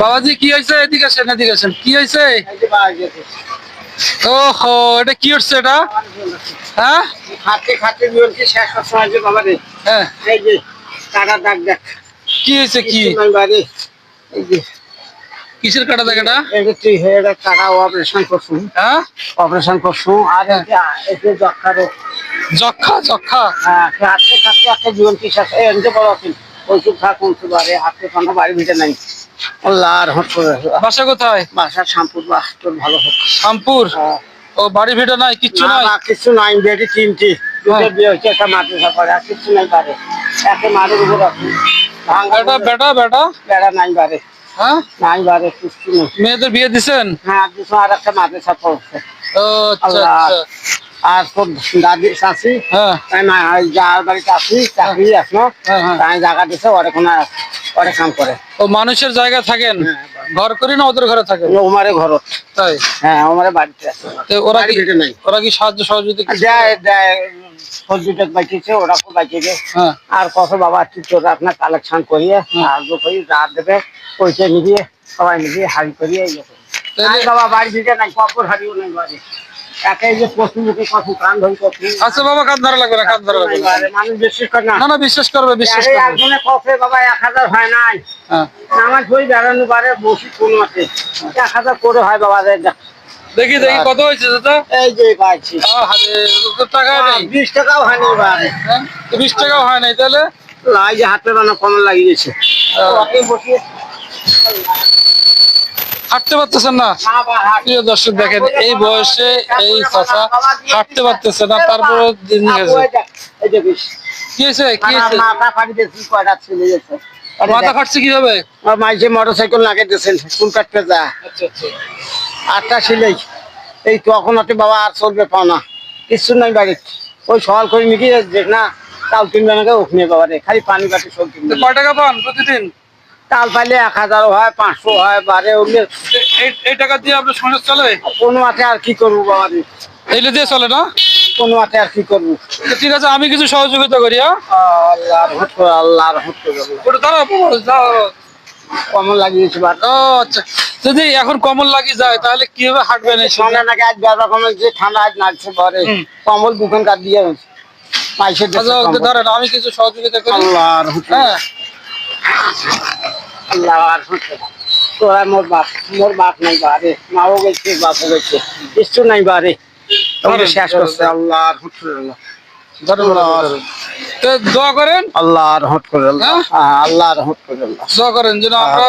বাবাজি, কি হয়েছে? এদিকে আসেন এদিকে আসেন। কি হয়েছে? ওহো, এটা কি হচ্ছে এটা? হ্যাঁ? খাতে খাতে বিয়নকে শেষ সময় যে বাবা রে হ্যাঁ। এই যে টাকা দাগ দেখ কি হয়েছে, কি? বাড়ি এই যে কিসের কাটা দেখাটা এই যে এটা? টাকা অপারেশন করছুন হ্যাঁ? অপারেশন করছুন আর এই যে যে যক্ষা রোগ যক্ষা। যক্ষা হ্যাঁ। খাতে খাতে একটা কি শেষ এই এনতে বড় আছেন ওষুধ খা কোন বারে হাতে কোনো বাড়ি ভিটে নাই আল্লাহ রহমত করে বাসা কোথায়? শ্যাম্পুর বাস তোর ভালো হোক। শামপুর হ্যাঁ। ও বাড়ি ভিটা নাই? কিচ্ছু নাই? না, কিছু নাই বেডি তিনটি। হ্যাঁ। বিয়ে একটা আর কিছু নাই একে উপর আছে। বেটা বেটা বেটা? নাই হ্যাঁ? নাই নেই। মেয়েদের বিয়ে দিছেন? হ্যাঁ আর একটা পড়ছে। ও আচ্ছা আচ্ছা। আর তোর দাদি হ্যাঁ। মা যার বাড়িতে আসি চাকরি আসলো। তাই জায়গা দিছে ওরে কোনো ওরে কাম করে। ও মানুষের জায়গায় থাকেন? হ্যাঁ, ঘর করি না ওদের ঘরে থাকেন? ওমারে ঘরত তাই? হ্যাঁ ওমারে বাড়িতে আছে। তো ওরা কি নাই। ওরা কি সাহায্য সহযোগিতা দেয় দেয় সবজিটা বাঁচিয়েছে ওরা খুব বাঁচিয়েছে। হ্যাঁ। আর কত বাবা তোর আপনার কালেকশন করিয়ে সাহায্য করি দেবে পয়সা নিবিয়ে সবাই মিলিয়ে হাড়ি করিয়ে ইয়ে করি। বাবা বাড়ি দিতে নাই কপর হারিও নাই বাড়ি। আচ্ছা বাবা কাজ ধরা লাগবে না কাজ ধরা লাগবে না। মানুষ বিশ্বাস না। করবে বিশ্বাস করবে। বাবা এক হাজার হয় নাই। হ্যাঁ। আমার বই বেড়ানো পারে বসি কোন আছে? এক হাজার করে হয় বাবা দেখি দেখি। কত হয়েছে দাদা এই যে পাইছি। টাকা নেই। বিশ টাকাও হয়নি বাড়ি হ্যাঁ বিশ টাকাও হয় নাই তাহলে? লাই যে হাতে বানা কম লাগিয়েছে। বসিয়ে হাঁটতে পারতেছেন না? প্রিয় দর্শক দেখেন এই বয়সে এই চাচা হাঁটতে পারতেছে না তারপরে দিন গেছে। কি হয়েছে? কি হয়েছে? মাথা ফাটছে কীভাবে? মাইসে মোটর সাইকেল দিয়েছেন চুল কাটতে যা। আচ্ছা আচ্ছা। আটটা ছিলেই এই তখন হতে বাবা আর চলবে পাও না। কিচ্ছু নাই বাড়ি ওই সওয়াল করে নিকি দেখ না তাল কিনবে না ওখানে বাবা রে খালি পানি বাটি সব কিনবে। কয় টাকা পান প্রতিদিন? তাল পাইলে এক হাজারও হয় পাঁচশো হয় বারে এই টাকা দিয়ে আপনার সংসার চলে? কোনো মাঠে আর কি করব বাবা এইলে দিয়ে চলে না? কোনো মাঠে আর কি করব? ঠিক আছে আমি কিছু সহযোগিতা করি হ্যাঁ? আল্লাহ রহমত করে আল্লাহ রহমত করে ওটা দাঁড়াও। কমন লাগিয়েছি ও আচ্ছা। যদি এখন কমল লাগি যায় তাহলে কীভাবে হাঁটবেন এই ঠান্ডা নাকি আজ বেড়া রকমের যে ঠান্ডা আজ নাচছে পরে হুম। কম্বল দুখান কাট দিয়ে দেশে আচ্ছা। ধরেন আমি কিছু সহযোগিতা করি। আল্লাহ হ্যাঁ। আল্লাহ রহমত করে। তোরা মোর বাপ মোর বাপ নাই বারে মাও গেছে বাপও গেছে কিছু নাই বারে তোকে ধরেন, শেষ ধরেন, করছে আল্লাহ। দোয়া করেন। আল্লাহ রহমত করে আল্লাহ। হ্যাঁ? আল্লাহ রহমত করে আল্লাহ। দোয়া করেন যেন আমরা